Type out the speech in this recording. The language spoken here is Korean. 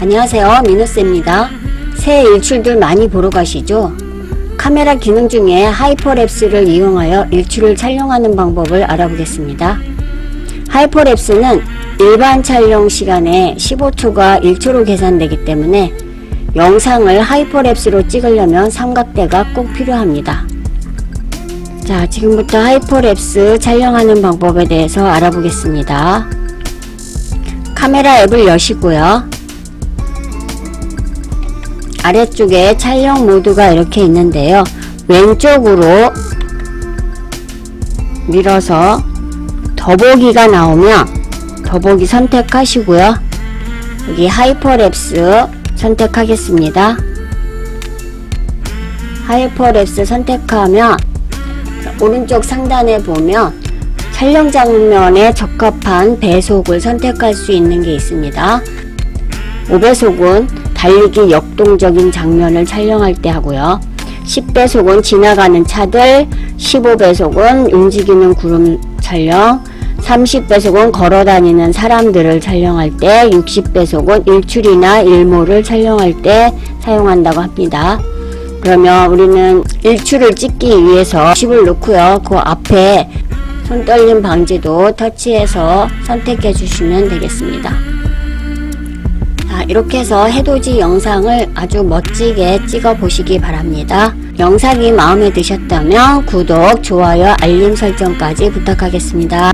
안녕하세요 미누스입니다. 새 일출들 많이 보러 가시죠? 카메라 기능 중에 하이퍼랩스를 이용하여 일출을 촬영하는 방법을 알아보겠습니다. 하이퍼랩스는 일반 촬영 시간에 15초가 1초로 계산되기 때문에 영상을 하이퍼랩스로 찍으려면 삼각대가 꼭 필요합니다. 자 지금부터 하이퍼랩스 촬영하는 방법에 대해서 알아보겠습니다. 카메라 앱을 여시고요 아래쪽에 촬영 모드가 이렇게 있는데요. 왼쪽으로 밀어서 더보기가 나오면 더보기 선택하시고요. 여기 하이퍼랩스 선택하겠습니다. 하이퍼랩스 선택하면 오른쪽 상단에 보면 촬영 장면에 적합한 배속을 선택할 수 있는 게 있습니다. 5배속은 달리기 역동적인 장면을 촬영할 때 하고요. 10배속은 지나가는 차들, 15배속은 움직이는 구름 촬영, 30배속은 걸어다니는 사람들을 촬영할 때, 60배속은 일출이나 일몰을 촬영할 때 사용한다고 합니다. 그러면 우리는 일출을 찍기 위해서 10을 넣고요. 그 앞에 손떨림 방지도 터치해서 선택해 주시면 되겠습니다. 자, 이렇게 해서 해돋이 영상을 아주 멋지게 찍어 보시기 바랍니다. 영상이 마음에 드셨다면 구독, 좋아요, 알림 설정까지 부탁하겠습니다.